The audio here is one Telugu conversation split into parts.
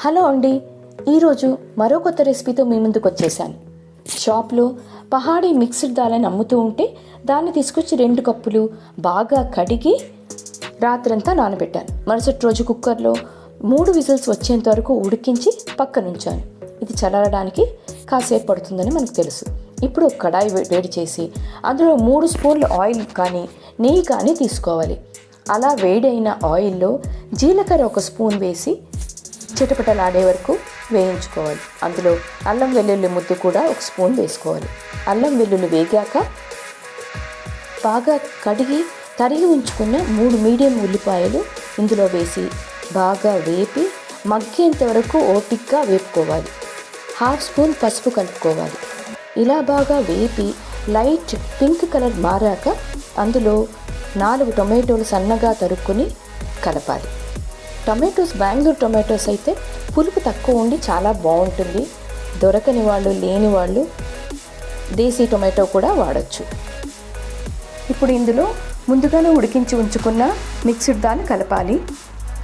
హలో అండి. ఈరోజు మరో కొత్త రెసిపీతో మీ ముందుకు వచ్చేసాను. షాప్లో పహాడీ మిక్స్డ్ దాలని అమ్ముతూ ఉంటే దాన్ని తీసుకొచ్చి రెండు కప్పులు బాగా కడిగి రాత్రంతా నానబెట్టాను. మరుసటి రోజు కుక్కర్లో మూడు విజిల్స్ వచ్చేంత వరకు ఉడికించి పక్కనుంచాను ఇది చల్లారడానికి కాసేపు పడుతుందని మనకు తెలుసు. ఇప్పుడు ఒక కడాయి వేడి చేసి అందులో మూడు స్పూన్ల ఆయిల్ కానీ నెయ్యి కానీ తీసుకోవాలి. అలా వేడైన ఆయిల్లో జీలకర్ర ఒక స్పూన్ వేసి చిటపటలాడే వరకు వేయించుకోవాలి. అందులో అల్లం వెల్లుల్లి ముద్దు కూడా ఒక స్పూన్ వేసుకోవాలి. అల్లం వెల్లుల్లి వేగాక బాగా కడిగి తరిగి ఉంచుకున్న మూడు మీడియం ఉల్లిపాయలు ఇందులో వేసి బాగా వేపి మగ్గేంత వరకు ఓపిక్గా వేపుకోవాలి. హాఫ్ స్పూన్ పసుపు కలుపుకోవాలి. ఇలా బాగా వేపి లైట్ పింక్ కలర్ మారాక అందులో నాలుగు టొమాటోలు సన్నగా తరుక్కొని కలపాలి. టొమాటోస్ బెంగళూరు టొమాటోస్ అయితే పులుపు తక్కువ ఉండి చాలా బాగుంటుంది. దొరకని వాళ్ళు లేని వాళ్ళు దేశీ టొమాటో కూడా వాడచ్చు. ఇప్పుడు ఇందులో ముందుగానే ఉడికించి ఉంచుకున్న మిక్స్డ్ దాన్ని కలపాలి.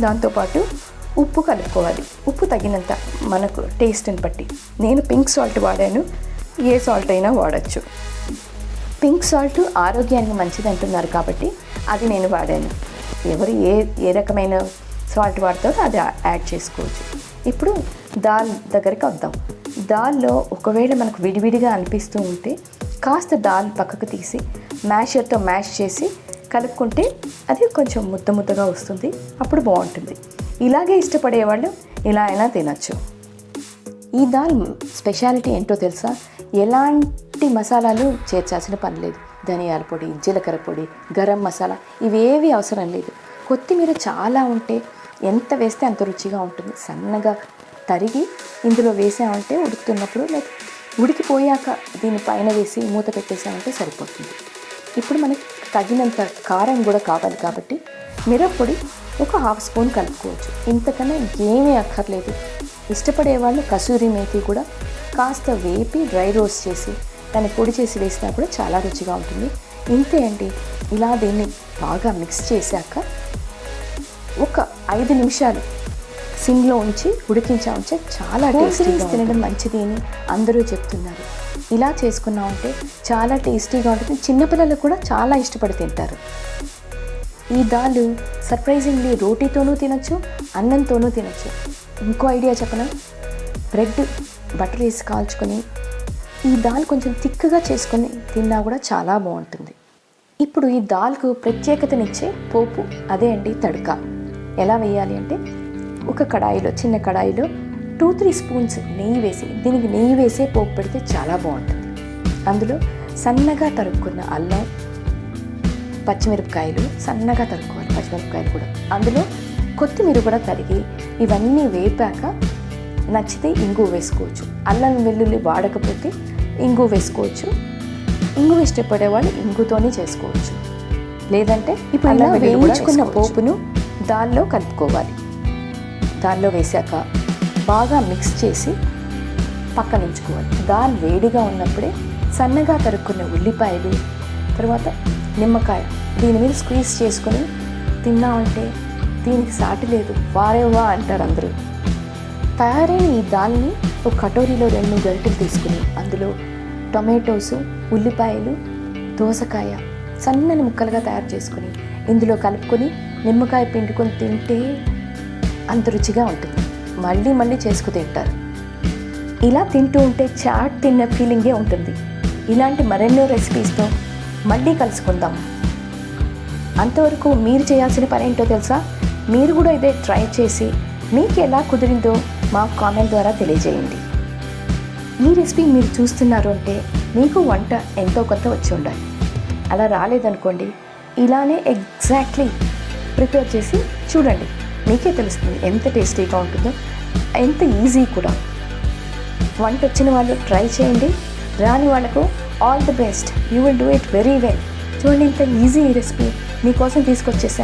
దాంతోపాటు ఉప్పు కలుపుకోవాలి. ఉప్పు తగినంత మనకు టేస్ట్ని బట్టి. నేను పింక్ సాల్ట్ వాడాను. ఏ సాల్ట్ అయినా వాడచ్చు. పింక్ సాల్ట్ ఆరోగ్యానికి మంచిది అంటున్నారు కాబట్టి అది నేను వాడాను. ఎవరు ఏ ఏ రకమైన సాల్ట్ వాటితో అది యాడ్ చేసుకోవచ్చు. ఇప్పుడు దాల్ దగ్గరికి వద్దాం. దాల్లో ఒకవేళ మనకు విడివిడిగా అనిపిస్తూ ఉంటే కాస్త దాల్ పక్కకు తీసి మ్యాషర్తో మ్యాష్ చేసి కలుపుకుంటే అది కొంచెం ముద్ద ముద్దగా వస్తుంది అప్పుడు బాగుంటుంది. ఇలాగే ఇష్టపడే వాళ్ళు ఇలా అయినా తినచ్చు. ఈ దాల్ స్పెషాలిటీ ఏంటో తెలుసా? ఎలాంటి మసాలాలు చేర్చాల్సిన పని లేదు. ధనియాల పొడి జీలకర్ర పొడి గరం మసాలా ఇవేవి అవసరం లేదు. కొత్తిమీర చాలా ఉంటే ఎంత వేస్తే అంత రుచిగా ఉంటుంది. సన్నగా తరిగి ఇందులో వేసామంటే ఉడుకుతున్నప్పుడు లైక్ ఉడికిపోయాక దీని పైన వేసి మూత పెట్టేసామంటే సరిపోతుంది. ఇప్పుడు మనకి తగినంత కారం కూడా కావాలి కాబట్టి మిరప్పొడి ఒక హాఫ్ స్పూన్ కలుపుకోవచ్చు. ఇంతకన్నా ఏమీ అక్కర్లేదు. ఇష్టపడే వాళ్ళు కసూరి మేతి కూడా కాస్త వేపి డ్రై రోస్ట్ చేసి దాన్ని పొడి చేసి వేసినా కూడా చాలా రుచిగా ఉంటుంది. ఇంతే అండి. ఇలా దీన్ని బాగా మిక్స్ చేశాక ఒక ఐదు నిమిషాలు సిమ్లో ఉంచి ఉడికించామంటే చాలా టేస్టీగా తినడం మంచిది అని అందరూ చెప్తున్నారు. ఇలా చేసుకున్నామంటే చాలా టేస్టీగా ఉంటుంది. చిన్నపిల్లలు కూడా చాలా ఇష్టపడి తింటారు. ఈ దాల్ సర్ప్రైజింగ్లీ రోటీతోనూ తినచ్చు అన్నంతోనూ తినచ్చు. ఇంకో ఐడియా చెప్పనా? బ్రెడ్ బటర్ వేసి కాల్చుకొని ఈ దాల్ కొంచెం తిక్కగా చేసుకొని తిన్నా కూడా చాలా బాగుంటుంది. ఇప్పుడు ఈ దాల్కు ప్రత్యేకతనిచ్చే పోపు అదే అండి తడక. ఎలా వేయాలి అంటే ఒక కడాయిలో చిన్న కడాయిలో టూ త్రీ స్పూన్స్ నెయ్యి వేసి దీనికి నెయ్యి వేసే పోపు పెడితే చాలా బాగుంటుంది. అందులో సన్నగా తరుక్కున్న అల్లం పచ్చిమిరపకాయలు సన్నగా తరుక్కోవాలి పచ్చిమిరపకాయలు కూడా. అందులో కొత్తిమీర కూడా తరిగి ఇవన్నీ వేపాక నచ్చితే ఇంగు వేసుకోవచ్చు. అల్లం వెల్లుల్లి వాడకపోతే ఇంగు వేసుకోవచ్చు. ఇంగు ఇష్టపడే వాళ్ళు ఇంగుతోనే చేసుకోవచ్చు. లేదంటే ఇప్పుడు వేయించుకున్న. పోపును దానిలో కలుపుకోవాలి. దానిలో వేశాక బాగా మిక్స్ చేసి పక్కన ఉంచుకోవాలి దాల్ వేడిగా ఉన్నప్పుడే సన్నగా తరుక్కున్న ఉల్లిపాయలు తర్వాత నిమ్మకాయ దీని మీద స్క్వీజ్ చేసుకొని తిన్నామంటే దీనికి సాటి లేదు. వారేవా అంటారు అందరూ. తయారైన ఈ దాల్ని ఒక కటోరీలో రెండు గరిటెలు తీసుకుని అందులో టొమాటోస్ ఉల్లిపాయలు దోసకాయ సన్నని ముక్కలుగా తయారు చేసుకుని ఇందులో కలుపుకొని నిమ్మకాయ పిండుకొని తింటే అంత రుచిగా ఉంటుంది. మళ్ళీ మళ్ళీ చేసుకు తింటారు. ఇలా తింటూ ఉంటే చాట్ తిన్న ఫీలింగే ఉంటుంది. ఇలాంటి మరెన్నో రెసిపీస్తో మళ్ళీ కలుసుకుందాం. అంతవరకు మీరు చేయాల్సిన పని ఏంటో తెలుసా? మీరు కూడా ఇదే ట్రై చేసి మీకు ఎలా కుదిరిందో మా కామెంట్ ద్వారా తెలియజేయండి. ఈ రెసిపీ మీరు చూస్తున్నారు అంటే మీకు వంట ఎంతో కొంత వచ్చి ఉండాలి. అలా రాలేదనుకోండి ఇలానే ఎగ్జాక్ట్లీ ప్రిపేర్ చేసి చూడండి. మీకే తెలుస్తుంది ఎంత టేస్టీగా ఉంటుందో ఎంత ఈజీ కూడా. వంట వచ్చిన వాళ్ళు ట్రై చేయండి. రాని వాళ్ళకు all the best. You will do it very well. చూడండి ఇంత ఈజీ రెసిపీ. మీకోసం తీసుకొచ్చేసాను.